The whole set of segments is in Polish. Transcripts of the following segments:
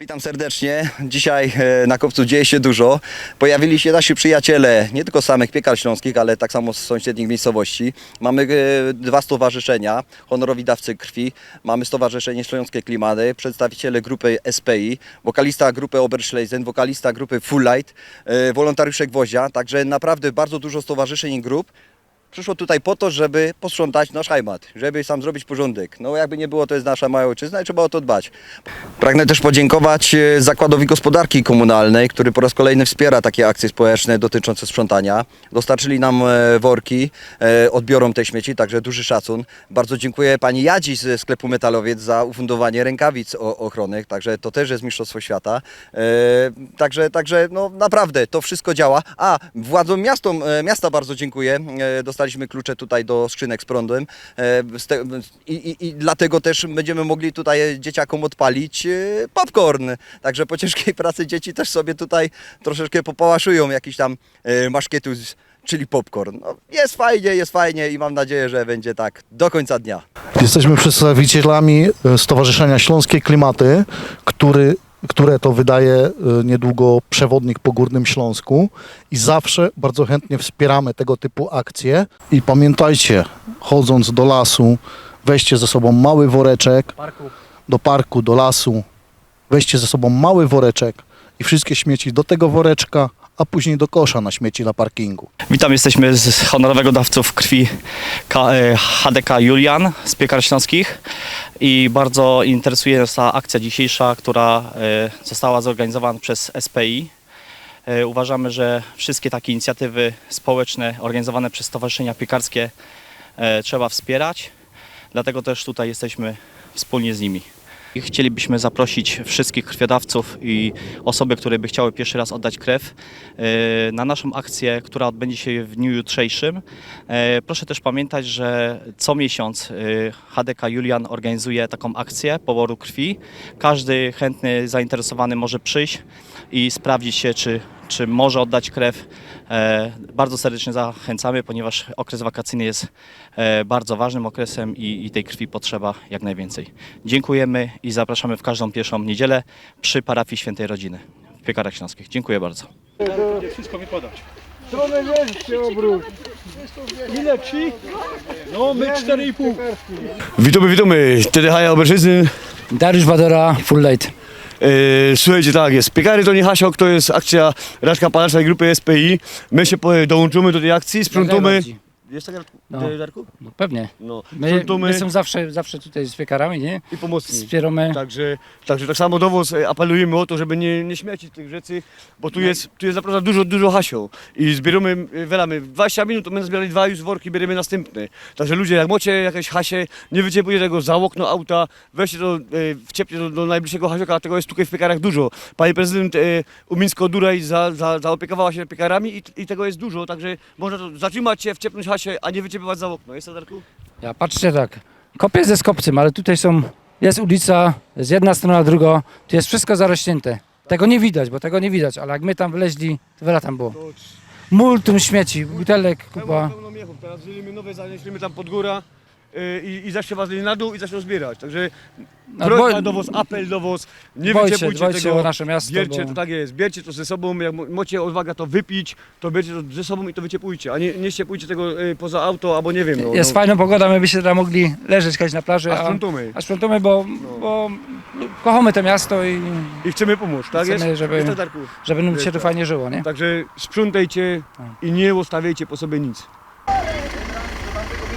Witam serdecznie. Dzisiaj e, na kopcu dzieje się dużo. Pojawili się nasi przyjaciele, nie tylko z samych piekar śląskich, ale tak samo z sąsiednich miejscowości. Mamy e, dwa stowarzyszenia, honorowi dawcy krwi. Mamy Stowarzyszenie Śląskie Klimaty, przedstawiciele grupy SPI, wokalista grupy Oberschlesen, wokalista grupy Full Light, e, wolontariusze Gwoździa. Także naprawdę bardzo dużo stowarzyszeń i grup. Przyszło tutaj po to, żeby posprzątać nasz heimat, żeby sam zrobić porządek. No jakby nie było, to jest nasza mała ojczyzna i trzeba o to dbać. Pragnę też podziękować e, Zakładowi Gospodarki Komunalnej, który po raz kolejny wspiera takie akcje społeczne dotyczące sprzątania. Dostarczyli nam e, worki, e, odbiorą te śmieci, także duży szacun. Bardzo dziękuję pani Jadzi ze sklepu Metalowiec za ufundowanie rękawic ochronnych, także to też jest Mistrzostwo Świata. Także, także no naprawdę to wszystko działa. A, władzom miastom, miasta bardzo dziękuję. E, Dostaliśmy klucze tutaj do skrzynek z prądem e, i, i, i dlatego też będziemy mogli tutaj dzieciakom odpalić e, popcorn. Także po ciężkiej pracy dzieci też sobie tutaj troszeczkę popałaszują jakiś tam e, maszkietus, czyli popcorn. No, jest fajnie, jest fajnie i mam nadzieję, że będzie tak do końca dnia. Jesteśmy przedstawicielami Stowarzyszenia Śląskie Klimaty, który, które to wydaje e, niedługo przewodnik po Górnym Śląsku. I zawsze bardzo chętnie wspieramy tego typu akcje. I pamiętajcie, chodząc do lasu, weźcie ze sobą mały woreczek, do parku, do lasu, weźcie ze sobą mały woreczek i wszystkie śmieci do tego woreczka, a później do kosza na śmieci na parkingu. Witam, jesteśmy z honorowego dawców krwi K- e, HDK Julian z Piekar Śląskich i bardzo interesuje nas ta akcja dzisiejsza, która e, została zorganizowana przez SPI. E, Uważamy, że wszystkie takie inicjatywy społeczne organizowane przez stowarzyszenia piekarskie trzeba wspierać, dlatego też tutaj jesteśmy wspólnie z nimi. I Chcielibyśmy zaprosić wszystkich krwiodawców i osoby, które by chciały pierwszy raz oddać krew e, na naszą akcję, która odbędzie się w dniu jutrzejszym. E, Proszę też pamiętać, że co miesiąc e, HDK Julian organizuje taką akcję poboru krwi. Każdy chętny, zainteresowany może przyjść i sprawdzić się, czy, czy może oddać krew. E, Bardzo serdecznie zachęcamy, ponieważ okres wakacyjny jest e, bardzo ważnym okresem i, i tej krwi potrzeba jak najwięcej. Dziękujemy i zapraszamy w każdą pierwszą niedzielę przy parafii Świętej Rodziny w Piekarach Śląskich. Dziękuję bardzo. Stronę wierzcie obrót. Ile ci? No my 4,5. Witamy, witamy. TDH Oberżyzny. Dariusz Badora, Full Light. E, słuchajcie, tak jest. Piekary to nie Hasiok, to jest akcja Raszka Palasza i grupy SPI. My się dołączymy do tej akcji, sprzątamy. Jest tak, Darku? No. Darku? No pewnie. No. My, my są zawsze, zawsze tutaj z piekarami, nie? i pomocni. Wspieramy. Także, także tak samo do was e, apelujemy o to, żeby nie, nie śmiecić tych rzeczy, bo tu jest, tu jest naprawdę dużo, dużo hasio i zbieramy, e, welamy, 20 minut, to my zbierali dwa już worki, bierzemy następne. Także ludzie, jak macie jakieś hasie, nie wyciepujcie tego za okno auta, weźcie to, e, wciepcie to do najbliższego hasioka, a tego jest tutaj w piekarach dużo. Pani prezydent e, Umińsko-Duraj za, za, zaopiekowała się piekarami i, i tego jest dużo, także można to zatrzymać się, wciepnąć hasie, a nie wyciepywać za okno. Jest to, Darku? Ja patrzcie tak. Kopię ze skopcem, ale tutaj są, jest ulica, jest jedna strona, druga. Tu jest wszystko zarośnięte. Tego nie widać, bo tego nie widać, ale jak my tam wleźli, to wiele tam było. Multum śmieci, butelek, kupa. Pełno, pełno miechów. Teraz zrobimy nowe, zanieśliśmy tam pod górę yy, i, i zacznie was na dół i zaczną zbierać. Także No, prośba bo- do was, apel do was, nie Dbajcie, wyciepujcie dbajcie tego. o nasze miasto, Bierzcie bo- to tak jest, bierzcie to ze sobą, jak mo- macie odwagę to wypić, to bierzcie to ze sobą i to wyciepujcie, a nie, nie ściepujcie tego yy, poza auto, albo nie wiem. No, Jest no, fajna pogoda, my byśmy tam mogli leżeć kiedyś na plaży. A sprzątamy. A sprzątamy, bo, bo kochamy to miasto i I chcemy pomóc, tak Chcemy, jest? żeby- Jest tak, Darku? żeby nam się tu tak. fajnie żyło, nie? Także sprzątajcie i nie zostawiajcie po sobie nic.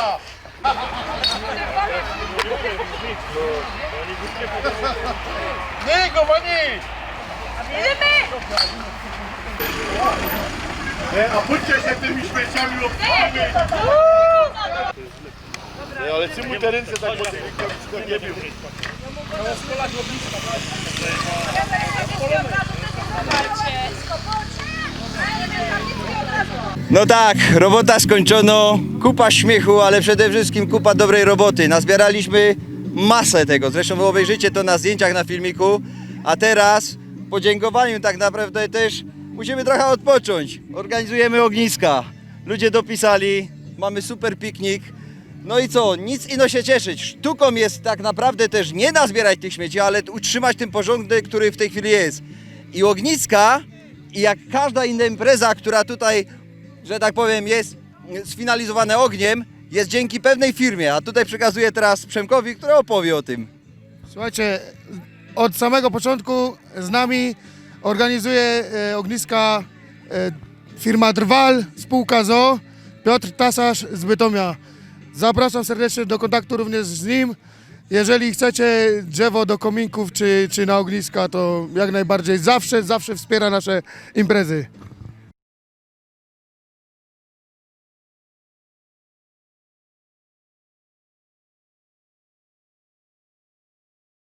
topu. Nie, go nie! Nie, a pójdźcie się tymi śmieciami obchamy. Nie, ale czy mu te ręce tak po tych rękawicach nie bił? No tak, robota skończono, kupa śmiechu, ale przede wszystkim kupa dobrej roboty. Nazbieraliśmy masę tego, zresztą wy obejrzycie to na zdjęciach, na filmiku, a teraz podziękowaniu tak naprawdę też musimy trochę odpocząć. Organizujemy ogniska, ludzie dopisali, mamy super piknik. No i co, nic ino się cieszyć. Sztuką jest tak naprawdę też nie nazbierać tych śmieci, ale utrzymać ten porządek, który w tej chwili jest. I ogniska, i jak każda inna impreza, która tutaj że tak powiem, jest sfinalizowane ogniem, jest dzięki pewnej firmie. A tutaj przekazuję teraz Przemkowi, który opowie o tym. Słuchajcie, od samego początku z nami organizuje e, ogniska e, firma Drwal, spółka ZO, Piotr Tasarz z Bytomia. Zapraszam serdecznie do kontaktu również z nim. Jeżeli chcecie drzewo do kominków czy, czy na ogniska, to jak najbardziej zawsze, zawsze wspiera nasze imprezy.